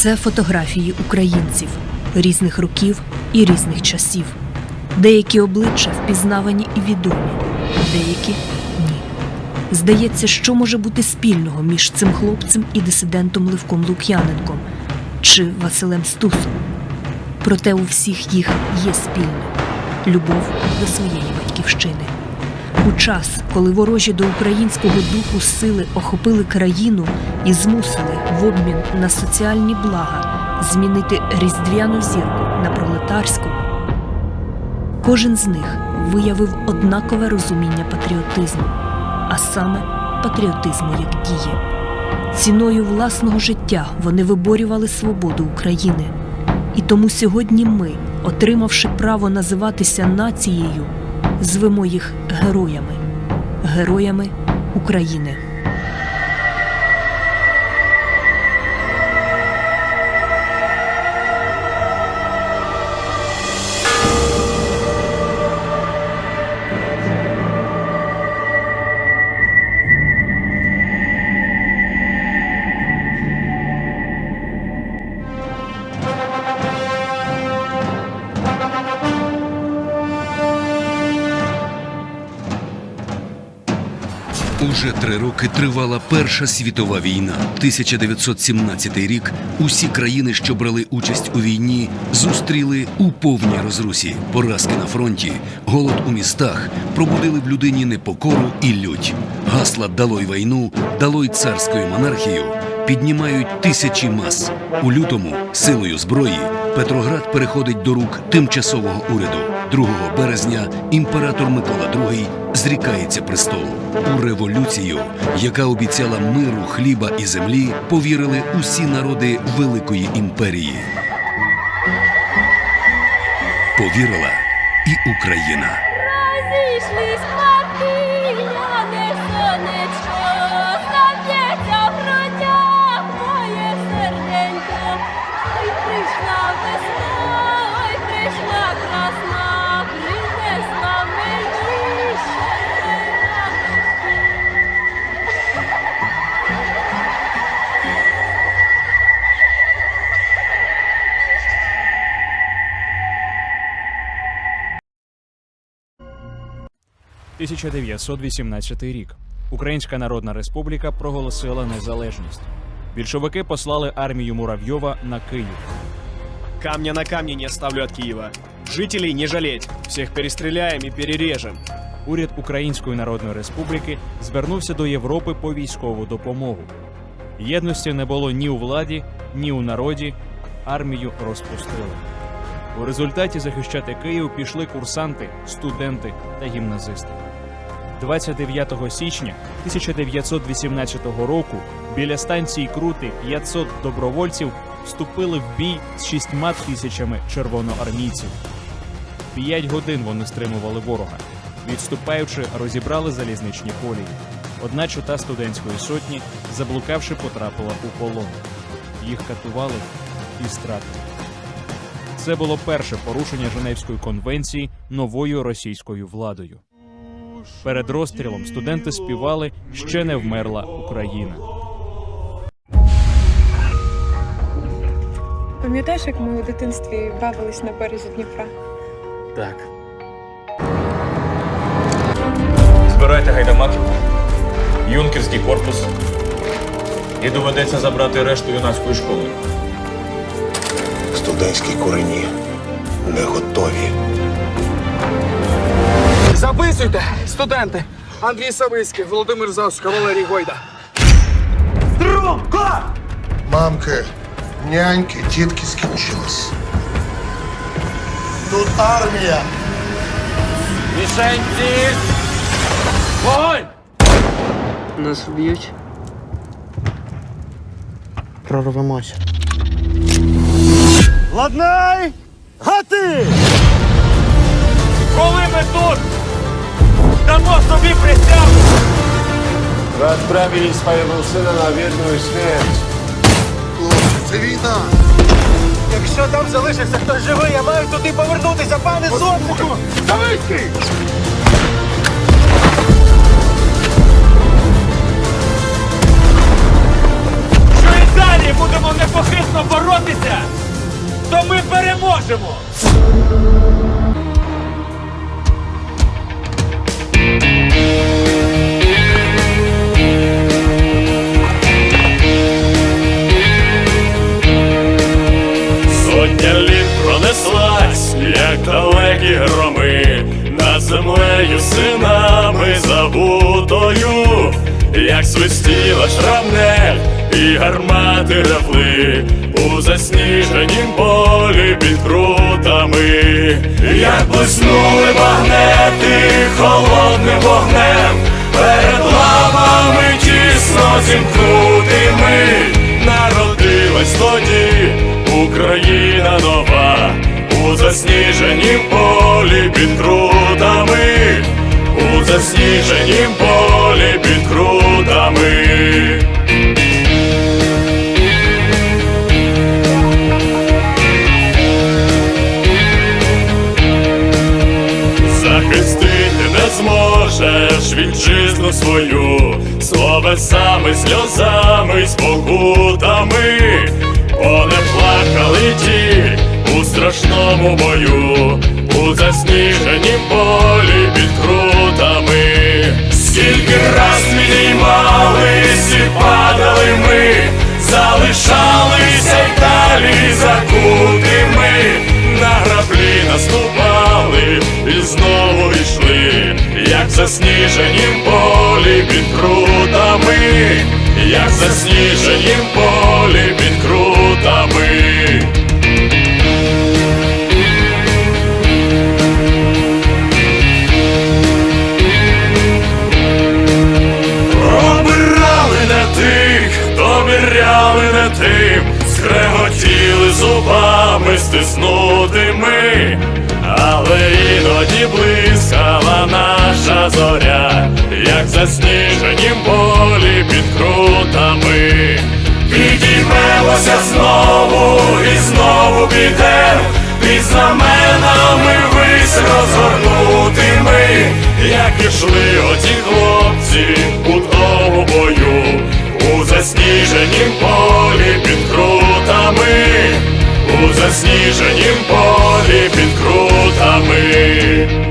Це фотографії українців різних років і різних часів. Деякі обличчя впізнавані і відомі, деякі ні. Здається, що може бути спільного між цим хлопцем і дисидентом Левком Лук'яненком чи Василем Стусом. Проте у всіх їх є спільне любов до своєї батьківщини. У час, коли ворожі до українського духу сили охопили країну і змусили в обмін на соціальні блага змінити різдвяну зірку на пролетарську, кожен з них виявив однакове розуміння патріотизму, а саме патріотизму як дії. Ціною власного життя вони виборювали свободу України. І тому сьогодні ми, отримавши право називатися нацією, звемо їх героями, героями України. Уже три роки тривала Перша світова війна. 1917 рік. Усі країни, що брали участь у війні, зустріли у повній розрусі. Поразки на фронті, голод у містах пробудили в людині непокору і лють. Гасла «Далой війну, далой царською монархію піднімають тисячі мас. У лютому силою зброї Петроград переходить до рук тимчасового уряду. 2 березня імператор Микола II зрікається престолу. У революцію, яка обіцяла миру, хліба і землі, повірили усі народи Великої імперії. Повірила і Україна. Розійшлись 1918 рік. Українська Народна Республіка проголосила незалежність. Більшовики послали армію Муравйова на Київ. Камня на камне не оставлю от Киева. Жителей не жалеть. Всех перестреляем и перережем. Уряд Української Народної Республіки звернувся до Європи по військову допомогу. Єдності не було ні у владі, ні у народі. Армію розпустили. У результаті захищати Київ пішли курсанти, студенти та гімназисти. 29 січня 1918 року біля станції Крути 500 добровольців вступили в бій з шістьма тисячами червоноармійців. П'ять годин вони стримували ворога. Відступаючи, розібрали залізничні колії. Одна чота студентської сотні, заблукавши, потрапила у полон. Їх катували і стратили. Це було перше порушення Женевської конвенції новою російською владою. Перед розстрілом студенти співали Ще не вмерла Україна. Пам'ятаєш, як ми у дитинстві бавились на березі Дніпра? Так. Збирайте гайдамаків, юнкерський корпус. І доведеться забрати решту юнацької школи. Студентські курені не готові. Записуйте, студенти! Андрій Савицький, Володимир Зас, Валерій Гойда. Мамки, няньки, тітки скінчились. Тут армія. Нас вб'ють. Прорвемося. Ладнай! Гати! Коли ми тут дамо собі присягу! Ви відправили свого сина на вірну смерть. Хлопці, це війна. Якщо там залишився хтось живий, я маю туди повернутися, пане Сотнику! Давидький! Що і далі будемо непохитно боротися, то ми переможемо! Далекі громи, над землею синами забутою, як свистіла шрамнель і гармати ревли у засніженім полі під крутами, як блиснули магнети холодним вогнем, перед лавами тісно зімкнутими, народилась тоді. Україна нова у засніженім полі під крутами, у засніженім полі під крутами. Захистити не зможеш вітчизну свою. Словесами, сльозами, спокутами, страшному бою, у засніженім полі під крутами. Скільки раз підіймались і падали ми, залишалися й далі закутими, на граблі наступали і знову йшли, як засніженім полі під крутами, як засніженім полі під зубами стиснути ми, але іноді блискала наша зоря, як засніженім полі під крутами. Підіймемося знову і знову підем, під знаменами вись розгорнутими, як ішли оті хлопці у тому бою, у засніженім полі засніженім полі під крутами.